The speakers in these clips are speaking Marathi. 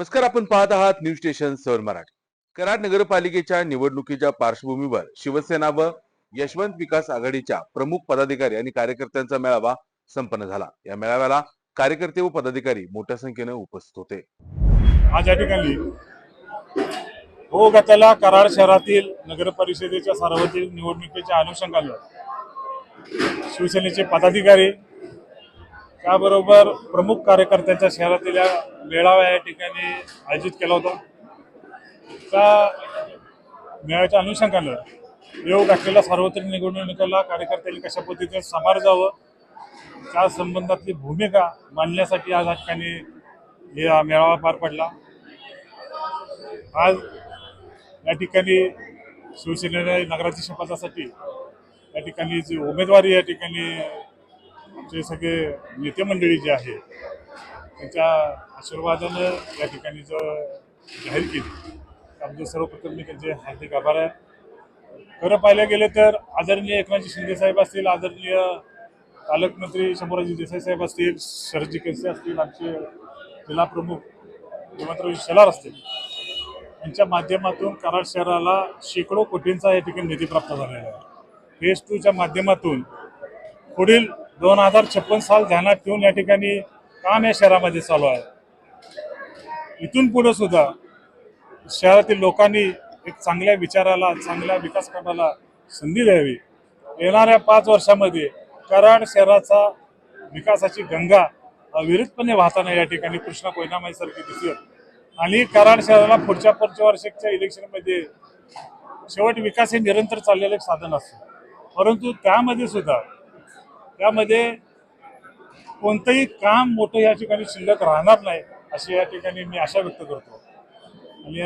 नमस्कार आपण पाहत आहात news station sir Marathi. Karad नगरपालिकेच्या निवडणुकीच्या पार्श्वभूमीवर शिवसेना व यशवंत विकास आघाडीच्या प्रमुख पदाधिकारी आणि कार्यकर्त्यांचा मेळावा संपन्न झाला. या मेळाव्याला कार्यकर्ते व पदाधिकारी मोठ्या संख्येने उपस्थित होते. आज या ठिकाणी हो गताला कराड शहरातील नगर परिषदेच्या सार्वत्रिक निवडणुकीच्या अनुषंगानं शिवसेनेचे पदाधिकारी त्याबरोबर प्रमुख कार्यकर्त्यांच्या शहरातील या मेळावा या ठिकाणी आयोजित केला होता. त्या मेळाव्याच्या अनुषंगानं योग असलेल्या सार्वत्रिक निवडणुकीला कार्यकर्त्यांनी कशा पद्धतीने सामोरं जावं त्या संबंधातली भूमिका मांडण्यासाठी आज या ठिकाणी हे मेळावा पार पडला. आज या ठिकाणी शिवसेनेने नगराध्यक्ष पदासाठी या ठिकाणी जी उमेदवारी या ठिकाणी आमचे सगळे नेते मंडळी जे आहे त्यांच्या आशीर्वादानं या ठिकाणी जो जाहीर केली. आमचे सर्वप्रथम मी त्यांचे हार्दिक आभार आहे. खरं पाहायला गेलं तर आदरणीय एकनाथजी शिंदे साहेब असतील आदरणीय पालकमंत्री शंभूराजी देसाई साहेब असतील शरदजी केसे असतील आमचे जिल्हा प्रमुख हेमंतराव शेलार असतील यांच्या माध्यमातून कराड शहराला शेकडो कोटींचा या ठिकाणी निधी प्राप्त झालेला आहे. फेज टूच्या माध्यमातून पुढील दोन हजार छप्पन साल ध्यानात ठेवून या ठिकाणी काम या शहरामध्ये चालू आहे. इथून पुढे सुद्धा शहरातील लोकांनी एक चांगल्या विचाराला चांगल्या विकास करण्याला संधी द्यावी. येणाऱ्या पाच वर्षामध्ये कराड शहराचा विकासाची गंगा अविरतपणे वाहताना या ठिकाणी कृष्णा कोयनामाईसारखी दिसेल. आणि कराड शहराला पुढच्या पंचवार्षिकच्या इलेक्शनमध्ये शेवट विकास हे निरंतर चाललेलं एक साधन असतं. परंतु त्यामध्ये सुद्धा त्यामध्ये कोणतंही काम मोठं या ठिकाणी शिल्लक राहणार नाही अशी या ठिकाणी मी आशा व्यक्त करतो. आणि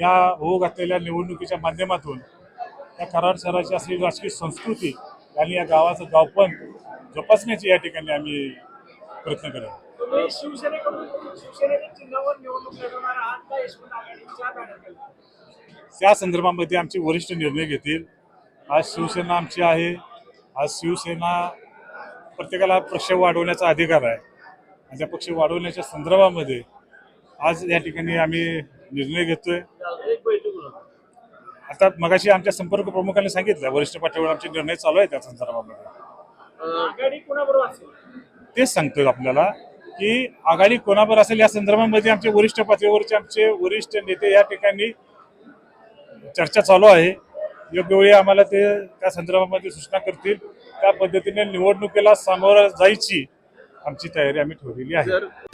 या होऊ घातलेल्या निवडणुकीच्या माध्यमातून या कराड शहराची असलेली राजकीय संस्कृती आणि या गावाचं गावपण जोपासण्याची या ठिकाणी आम्ही प्रयत्न करेल तुम्ही शिवसेनेकडून शिवसेनेच्या चिन्हावर निवडणूक लढवणार आहात का यशवंत आघाडीच्या बॅनरखाली त्या संदर्भामध्ये आमचे वरिष्ठ निर्णय घेतील. आज शिवसेना आमची आहे. आज शिवसेना प्रत्येकाला पक्ष वाढवण्याचा अधिकार आहे. आणि त्या पक्ष वाढवण्याच्या संदर्भामध्ये आज या ठिकाणी आम्ही निर्णय घेतोय. आता मगाशी आमच्या संपर्क प्रमुखांनी सांगितलं वरिष्ठ पातळीवर आमचे निर्णय चालू आहेत त्या संदर्भामध्ये. तेच सांगतोय आपल्याला की आघाडी कोणावर असेल या संदर्भामध्ये आमचे वरिष्ठ पातळीवरचे आमचे वरिष्ठ नेते या ठिकाणी चर्चा चालू आहे. योग्य वेळी आम्हाला ते त्या संदर्भामध्ये सूचना करतील. त्या पद्धतीने निवडणुकीला सामोरं जायची आमची तयारी आम्ही ठेवलेली आहे.